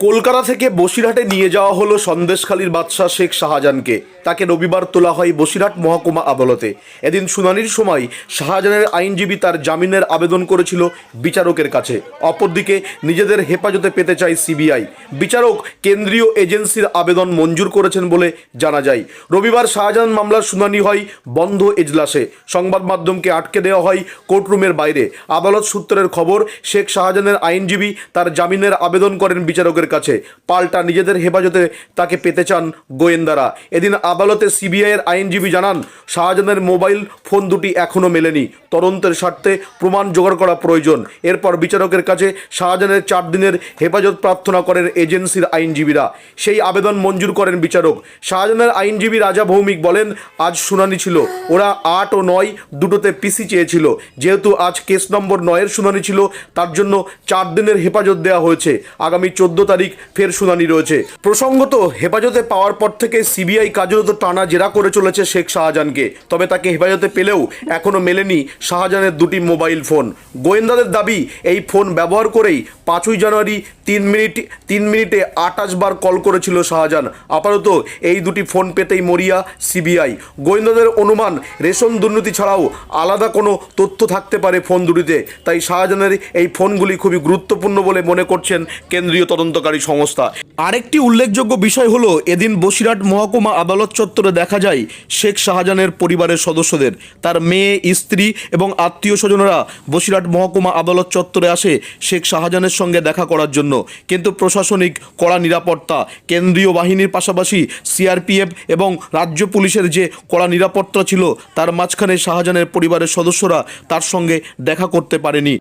কলকাতা থেকে বসিরহাটে নিয়ে যাওয়া হলো সন্দেশখালীর বাদশাহ শেখ শাহজাহানকে। তাকে রবিবার তোলা হয় বসিরহাট মহকুমা আদালতে। এদিন শুনানির সময় শাহজাহানের আইনজীবী তার জামিনের আবেদন করেছিল বিচারকের কাছে। অপরদিকে নিজেদের হেফাজতে পেতে চায় সিবিআই। বিচারক কেন্দ্রীয় এজেন্সির আবেদন মঞ্জুর করেছেন বলে জানা যায়। রবিবার শাহজাহান মামলার শুনানি হয় বন্ধ এজলাসে। সংবাদ মাধ্যমকে আটকে দেওয়া হয় কোর্টরুমের বাইরে। আদালত সূত্রের খবর, শেখ শাহজাহানের আইনজীবী তার জামিনের আবেদন করেন বিচারকের কাছে। পাল্টা নিজেদের হেফাজতে তাকে পেতে চান গোয়েন্দারা। এদিন আদালতে সিবিআইয়ের আইনজীবী জানান, শাহজাহানের মোবাইল ফোন দুটি এখনও মেলেনি। তদন্তের স্বার্থে প্রমাণ জোগাড় করা প্রয়োজন। এরপর বিচারকের কাছে শাহজাহানের চার দিনের হেফাজত প্রার্থনা করেন এজেন্সির আইনজীবীরা। সেই আবেদন মঞ্জুর করেন বিচারক। শাহজাহানের আইনজীবী রাজা ভৌমিক বলেন, আজ শুনানি ছিল। ওরা আট ও নয় দুটোতে পিসি চেয়েছিল। যেহেতু আজ কেস নম্বর নয়ের শুনানি ছিল, তার জন্য চার দিনের হেফাজত দেওয়া হয়েছে। আগামী চোদ্দ তারিখ ফের শুনানি রয়েছে। প্রসঙ্গত, হেফাজতে পাওয়ার পর থেকে সিবিআই কার্যরত টানা জেরা করে চলেছে শেখ শাহজাহানকে। তবে তাকে হেফাজতে পেলেও এখনও মেলেনি শাহজাহানের দুটি মোবাইল ফোন। গোয়েন্দাদের দাবি, এই ফোন ব্যবহার করেই পাঁচই জানুয়ারি তিন মিনিট, তিন মিনিটে আটাশ বার কল করেছিল শাহজাহান। আপাতত এই দুটি ফোন পেতেই মরিয়া সিবিআই। গোয়েন্দাদের অনুমান, রেশন দুর্নীতি ছাড়াও আলাদা কোনো তথ্য থাকতে পারে ফোন দুটিতে। তাই শাহজাহানের এই ফোনগুলি খুবই গুরুত্বপূর্ণ বলে মনে করছেন কেন্দ্রীয় তদন্তকারী সংস্থা। আরেকটি উল্লেখযোগ্য বিষয় হলো, এদিন বসিরহাট মহকুমা আদালত চত্বরে দেখা যায়, শেখ শাহজাহানের পরিবারের সদস্যদের, তার মেয়ে, স্ত্রী এবং আত্মীয় স্বজনরা বসিরহাট মহকুমা আদালত চত্বরে আসে শেখ শাহজাহানের সঙ্গে দেখা করার জন্য। কিন্তু প্রশাসনিক কড়া নিরাপত্তা, কেন্দ্রীয় বাহিনীর পাশাপাশি সিআরপিএফ এবং রাজ্য পুলিশের যে কড়া নিরাপত্তা ছিল, তার মাঝখানে শাহজাহানের পরিবারের সদস্যরা তার সঙ্গে দেখা করতে পারেনি।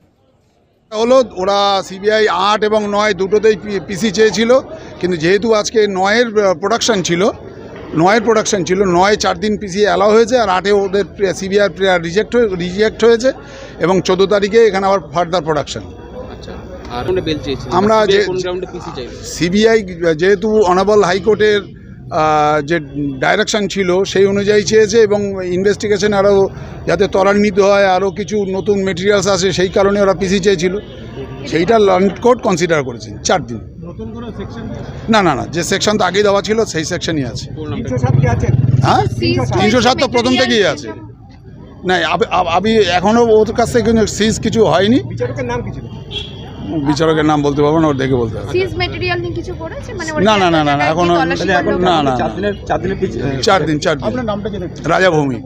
হলো ওরা সিবিআই আট এবং নয় দুটোতেই পিসি চেয়েছিল কিন্তু যেহেতু আজকে নয়ের প্রোডাকশান ছিল নয়ের প্রোডাকশন ছিল নয় চার দিন পিসি অ্যালাউ হয়েছে আর আটে ওদের সিবিআই রিজেক্ট হয়ে রিজেক্ট হয়েছে এবং চোদ্দ তারিখে এখানে আবার ফার্দার প্রোডাকশন আচ্ছা চেয়েছিল? আমরা সিবিআই যেহেতু অনাবল হাইকোর্টের যে ডাইরেকশন ছিল সেই অনুযায়ী চেয়েছে এবং ইনভেস্টিগেশন আরও যাতে ত্বরান্বিত হয় আরও কিছু নতুন মেটেরিয়ালস আসে সেই কারণে ওরা পিসি চেয়েছিল। সেইটা লন্ড কোর্ট কনসিডার করেছে চার দিন। না না না যে সেকশন তো আগেই দেওয়া ছিল সেই সেকশনই আছে। হ্যাঁ? তিনশো সাত। তো প্রথম থেকেই আছে। না আমি এখনও ওর কাছ থেকে সিজ কিছু হয়নি। নাম কি ছিল? বিচারকের নাম বলতে পারব না ওর দেখে বলতে হবে সিজ ম্যাটেরিয়াল নিয়ে কিছু করেছে? মানে না, না, না, না, না, এখনো- না, না। চার দিন চার দিন। আপনার রাজা ভৌমিক।